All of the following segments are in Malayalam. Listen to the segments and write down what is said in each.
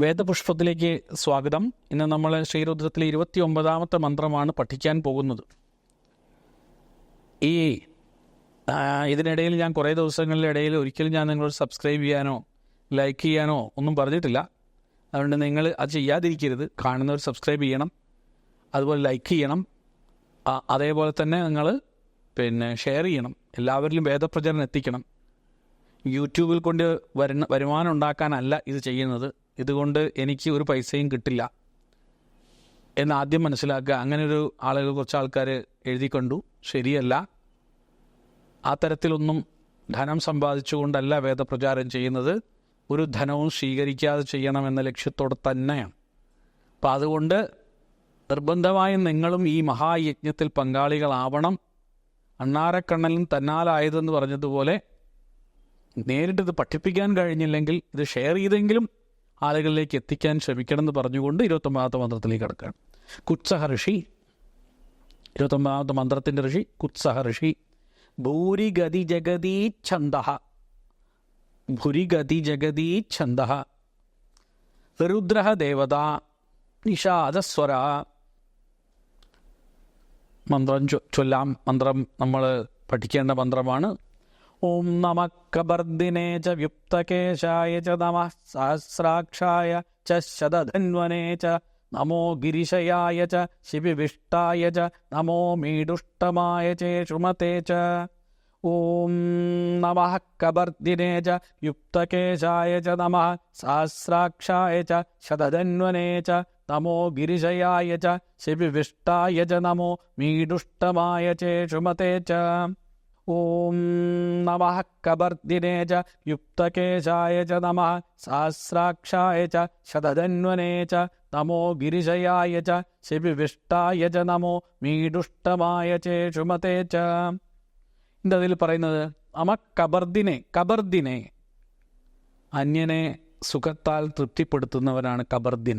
വേദപുഷ്പത്തിലേക്ക് സ്വാഗതം. ഇന്ന് നമ്മൾ ശ്രീരുദ്രത്തിലെ ഇരുപത്തി ഒമ്പതാമത്തെ മന്ത്രമാണ് പഠിക്കാൻ പോകുന്നത്. ഈ ഇതിനിടയിൽ ഞാൻ കുറേ ദിവസങ്ങളുടെ ഇടയിൽ ഒരിക്കലും ഞാൻ നിങ്ങളോട് സബ്സ്ക്രൈബ് ചെയ്യാനോ ലൈക്ക് ചെയ്യാനോ ഒന്നും പറഞ്ഞിട്ടില്ല. അതുകൊണ്ട് നിങ്ങൾ അത് ചെയ്യാതിരിക്കരുത്. കാണുന്നവർ സബ്സ്ക്രൈബ് ചെയ്യണം. അതുപോലെ ലൈക്ക് ചെയ്യണം. അതേപോലെ തന്നെ നിങ്ങൾ പിന്നെ ഷെയർ ചെയ്യണം. എല്ലാവരിലും വേദപ്രചരണം എത്തിക്കണം. യൂട്യൂബിൽ കൊണ്ട് വരുന്ന വരുമാനം ഉണ്ടാക്കാനല്ല ഇത് ചെയ്യുന്നത്. ഇതുകൊണ്ട് എനിക്ക് ഒരു പൈസയും കിട്ടില്ല എന്ന് ആദ്യം മനസ്സിലാക്കുക. അങ്ങനെ ഒരു ആളുകൾ കുറച്ച് ആൾക്കാർ എഴുതി കണ്ടു. ശരിയല്ല. ആ തരത്തിലൊന്നും ധനം സമ്പാദിച്ചുകൊണ്ടല്ല വേദപ്രചാരം ചെയ്യുന്നത്. ഒരു ധനവും സ്വീകരിക്കാതെ ചെയ്യണമെന്ന ലക്ഷ്യത്തോടെ തന്നെയാണ്. അപ്പം അതുകൊണ്ട് നിർബന്ധമായും നിങ്ങളും ഈ മഹായജ്ഞത്തിൽ പങ്കാളികളാവണം. അണ്ണാരക്കണ്ണലും തന്നാലായതെന്ന് പറഞ്ഞതുപോലെ നേരിട്ടിത് പഠിപ്പിക്കാൻ കഴിഞ്ഞില്ലെങ്കിൽ ഇത് ഷെയർ ചെയ്തെങ്കിലും ആളുകളിലേക്ക് എത്തിക്കാൻ ശ്രമിക്കണം എന്ന് പറഞ്ഞുകൊണ്ട് ഇരുപത്തൊമ്പതാമത്തെ മന്ത്രത്തിലേക്ക് കിടക്കുകയാണ് കുത്സഹ ഋഷി ഇരുപത്തൊമ്പതാമത്തെ മന്ത്രത്തിന്റെ ഋഷി കുത്സഹ ഋഷി ഭൂരിഗതി ജഗതീ ഛന്ദ. ഭൂരിഗതി ജഗതീ ഛന്ദ. രുദ്ര ദേവത നിഷാദസ്വര. മന്ത്രം ചൊല്ലാം മന്ത്രം നമ്മൾ പഠിക്കേണ്ട മന്ത്രമാണ്. ഓം നമ കബർദിനേ ച വ്യുപ്തകേശായ ച നമ സഹസ്രാക്ഷായ ച ശതധന്വനേ ച നമോ ഗിരിശയായ ച ശിവിവിഷ്ടായ ച നമോ മീഡുഷ്ടമായ ചേഷുമതേ ച ഓം നമ കബർദിനേ ച യുക്തകേശായ ച നമ സഹസ്രാക്ഷായ ച ശതധന്വനേ ച നമോ ഗിരിശയായ ച ശിവിവിഷ്ടായ ച നമോ മീഡുഷ്ടമായ ചേഷുമതേ ച ഓം നമ ച യുക്തകേശായ ച നമ സഹസ്രാക്ഷായ ച ശതധന്വനേ ച നമോ ഗിരിശയായ ച ശിവിവിഷ്ടായ ച നമോ മീടുഷ്ടമായ ചേഷുമതേ ച അതിൽ പറയുന്നത് നമ കബർദിനെ കബർദിനെ അന്യനെ സുഖത്താൽ തൃപ്തിപ്പെടുത്തുന്നവനാണ് കബർദിൻ.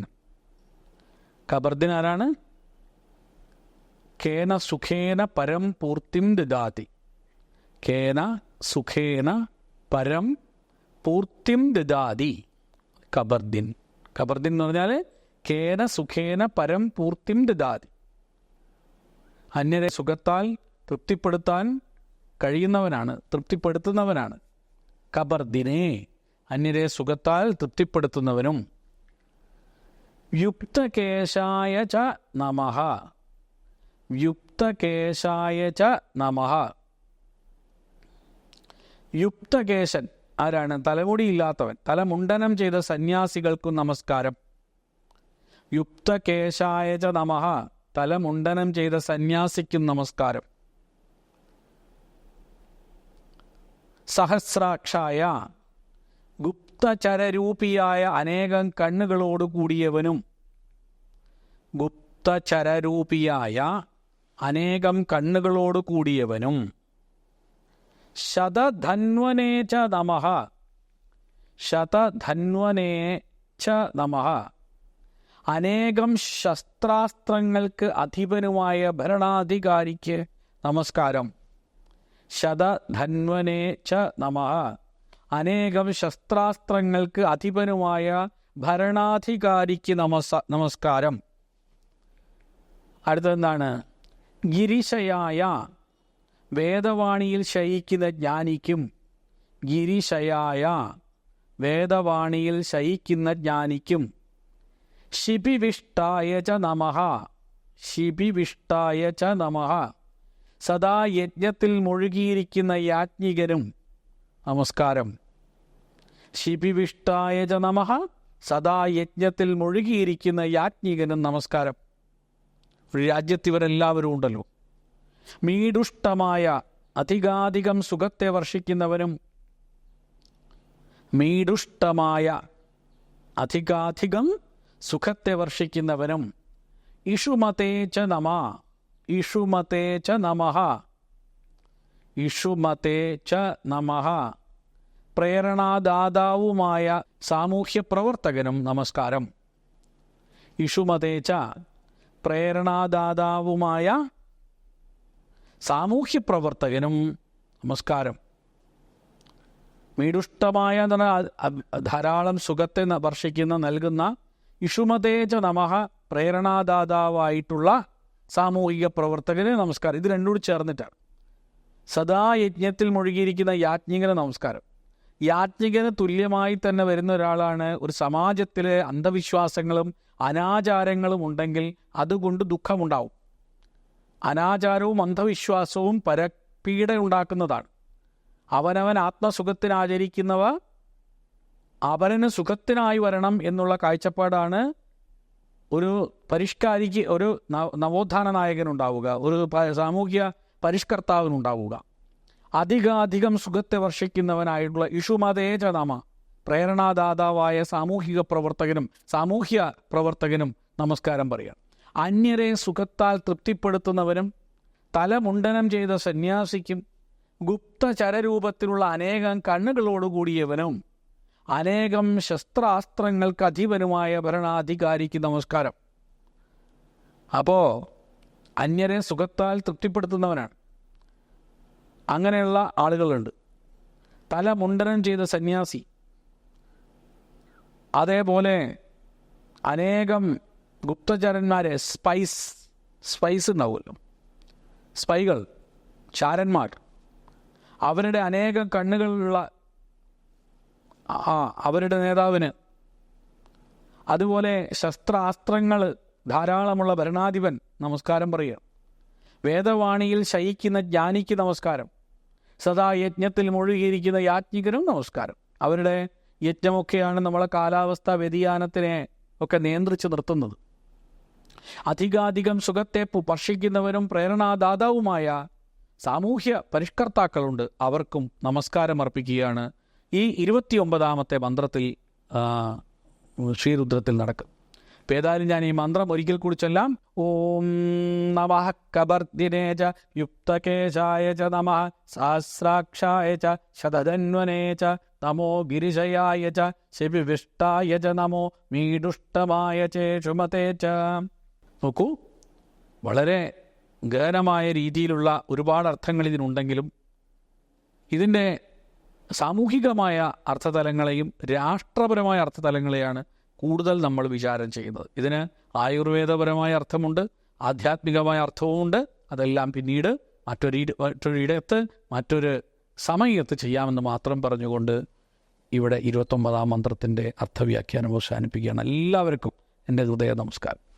കബർദിൻ ആരാണ്? കേന സുഖേന പരം പൂർത്തിം ദാതി കേന സുഖേന പരം പൂർത്തിം ദദാതി. കബർദിൻ. കബർദിൻ എന്ന് പറഞ്ഞാൽ കേന സുഖേന പരം പൂർത്തിം ദദാതി. അന്യരെ സുഖത്താൽ തൃപ്തിപ്പെടുത്താൻ കഴിയുന്നവനാണ് തൃപ്തിപ്പെടുത്തുന്നവനാണ്. കബർദിനെ അന്യരെ സുഖത്താൽ തൃപ്തിപ്പെടുത്തുന്നവനും. യുക്തകേശായ ച നമഹ. യുക്തകേശായ ച നമഃ യുക്തകേശൻ ആരാണ്? തലമുടിയില്ലാത്തവൻ. തലമുണ്ടനം ചെയ്ത സന്യാസികൾക്കും നമസ്കാരം. യുക്തകേശായച നമഹ നമഃ. തലമുണ്ടനം ചെയ്ത സന്യാസിക്കും നമസ്കാരം. സഹസ്രാക്ഷായ. ഗുപ്തചരരൂപിയായ അനേകം കണ്ണുകളോട് കൂടിയവനും. ഗുപ്തചരരൂപിയായ അനേകം കണ്ണുകളോട് കൂടിയവനും. ശതധന്വനേ ച നമ. ശതധന്വനേ ച നമ. അനേകം ശസ്ത്രാസ്ത്രങ്ങൾക്ക് അധിപനുമായ ഭരണാധികാരിക്ക് നമസ്കാരം. ശതധന്വനേ ച നമ. അനേകം ശസ്ത്രാസ്ത്രങ്ങൾക്ക് അധിപനുമായ ഭരണാധികാരിക്ക് നമസ നമസ്കാരം. അടുത്തെന്താണ് ഗിരിശയായ വേദവാണിയിൽ ശയിക്കുന്ന ജ്ഞാനിക്കും ഗിരിശയായ വേദവാണിയിൽ ശയിക്കുന്ന ജ്ഞാനിക്കും. ശിപിവിഷ്ടായ ച നമഃ. ശിപിവിഷ്ടായ ച നമ. സദാ യജ്ഞത്തിൽ മുഴുകിയിരിക്കുന്ന യാജ്ഞികനും. നമസ്കാരം. ശിപിവിഷ്ടായ ച നമ. സദാ യജ്ഞത്തിൽ മുഴുകിയിരിക്കുന്ന യാജ്ഞികനും നമസ്കാരം. ഒരു രാജ്യത്ത് ഇവരെല്ലാവരും ഉണ്ടല്ലോ. മീഡുഷ്ടമായ അധികാധികം സുഖത്തെ വർഷിക്കുന്നവനും മീഡുഷ്ടമായ അധികാധികം സുഖത്തെ വർഷിക്കുന്നവനും ഇഷുമതേ ച നമ ഇഷുമതേ ച നമഃ ഇഷുമതേ ച നമഃ. പ്രേരണാദാതാവുമായ സാമൂഹ്യ പ്രവർത്തകനും നമസ്കാരം. ഇഷുമതേ ച പ്രേരണാദാതാവുമായ സാമൂഹ്യ പ്രവർത്തകനും നമസ്കാരം. മീടുഷ്ടമായ ധാരാളം സുഖത്തെ വർഷിക്കുന്ന നൽകുന്ന ഇഷുമതേജ നമഹ പ്രേരണാദാതാവായിട്ടുള്ള സാമൂഹിക പ്രവർത്തകന് നമസ്കാരം. ഇത് രണ്ടും കൂടി ചേർന്നിട്ടാണ്. സദാ യജ്ഞത്തിൽ മുഴുകിയിരിക്കുന്ന യാജ്ഞികന് നമസ്കാരം. യാജ്ഞികന് തുല്യമായി തന്നെ വരുന്ന ഒരാളാണ് ഒരു സമാജത്തിലെ അന്ധവിശ്വാസങ്ങളും അനാചാരങ്ങളും ഉണ്ടെങ്കിൽ അതുകൊണ്ട് ദുഃഖമുണ്ടാവും. അനാചാരവും അന്ധവിശ്വാസവും പരപീഡ ഉണ്ടാക്കുന്നതാണ് അവനവൻ ആത്മസുഖത്തിനാചരിക്കുന്നവ അവനന് സുഖത്തിനായി വരണം എന്നുള്ള കാഴ്ചപ്പാടാണ് ഒരു പരിഷ്കാരിക്ക് ഒരു നവ- നവോത്ഥാന നായകനുണ്ടാവുക ഒരു സാമൂഹ്യ പരിഷ്കർത്താവിനുണ്ടാവുക. അധികാധികം സുഖത്തെ വർഷിക്കുന്നവനായിട്ടുള്ള ഇഷുമതേ ചതാമ പ്രേരണാദാതാവായ സാമൂഹിക പ്രവർത്തകനും സാമൂഹ്യ പ്രവർത്തകനും നമസ്കാരം പറയാം അന്യരെ സുഖത്താൽ തൃപ്തിപ്പെടുത്തുന്നവരും തലമുണ്ടനം ചെയ്ത സന്യാസിക്കും ഗുപ്തചരരൂപത്തിലുള്ള അനേകം കണ്ണുകളോടുകൂടിയവനും അനേകം ശസ്ത്രാസ്ത്രങ്ങൾക്ക് അധിപനുമായ ഭരണാധികാരിക്ക് നമസ്കാരം. അപ്പോൾ അന്യരെ സുഖത്താൽ തൃപ്തിപ്പെടുത്തുന്നവനാണ്. അങ്ങനെയുള്ള ആളുകളുണ്ട്. തലമുണ്ടനം ചെയ്ത സന്യാസി. അതേപോലെ അനേകം ഗുപ്തചരന്മാരെ സ്പൈസ് സ്പൈസ് ഉണ്ടാവുമല്ലോ. സ്പൈകൾ ചാരന്മാർ അവരുടെ അനേകം കണ്ണുകളുള്ള ആ അവരുടെ നേതാവിന്. അതുപോലെ ശസ്ത്രാസ്ത്രങ്ങൾ ധാരാളമുള്ള ഭരണാധിപൻ നമസ്കാരം പറയുക. വേദവാണിയിൽ ശയിക്കുന്ന ജ്ഞാനിക്ക് നമസ്കാരം. സദാ യജ്ഞത്തിൽ മുഴുകിയിരിക്കുന്ന യാജ്ഞികനും നമസ്കാരം. അവരുടെ യജ്ഞമൊക്കെയാണ് നമ്മളെ കാലാവസ്ഥ വ്യതിയാനത്തിനെ ഒക്കെ നിയന്ത്രിച്ച് നിർത്തുന്നത്. അധികാധികം സുഖത്തെ സ്പർശിക്കുന്നവരും പ്രേരണാദാതാവുമായ സാമൂഹ്യ പരിഷ്കർത്താക്കളുണ്ട്. അവർക്കും നമസ്കാരം അർപ്പിക്കുകയാണ്. ഈ ഇരുപത്തിയൊമ്പതാമത്തെ മന്ത്രത്തിൽ ശ്രീരുദ്രത്തിൽ നടക്കും ഇപ്പം ഏതായാലും ഞാൻ ഈ മന്ത്രം ഒരിക്കൽ കൂടി ചൊല്ലാം. ഓം നമ കബർദിനേജ ച യുക്തകേശായ ച നമ സഹസ്രാക്ഷായ ച ശതധന്വനേ ച നമോ ഗിരിശയായ ച ശിവിവിഷ്ടായ ച നമോ മീഡുഷ്ടമായ ചേഷുമതേ ച. നോക്കൂ. വളരെ ഗഹനമായ രീതിയിലുള്ള ഒരുപാട് അർത്ഥങ്ങൾ ഇതിനുണ്ടെങ്കിലും ഇതിന്റെ സാമൂഹികമായ അർത്ഥതലങ്ങളെയും രാഷ്ട്രപരമായ അർത്ഥതലങ്ങളെയാണ് കൂടുതൽ നമ്മൾ വിചാരം ചെയ്യുന്നത്. ഇതിന് ആയുർവേദപരമായ അർത്ഥമുണ്ട് ആധ്യാത്മികമായ അർത്ഥവുമുണ്ട്. അതെല്ലാം പിന്നീട് മറ്റൊരു മറ്റൊരിടത്ത് മറ്റൊരു സമയത്ത് ചെയ്യാമെന്ന് മാത്രം പറഞ്ഞുകൊണ്ട് ഇവിടെ ഇരുപത്തൊമ്പതാം മന്ത്രത്തിന്റെ അർത്ഥവ്യാഖ്യാനം അവസാനിപ്പിക്കുകയാണ്. എല്ലാവർക്കും എന്റെ ഹൃദയ നമസ്കാരം.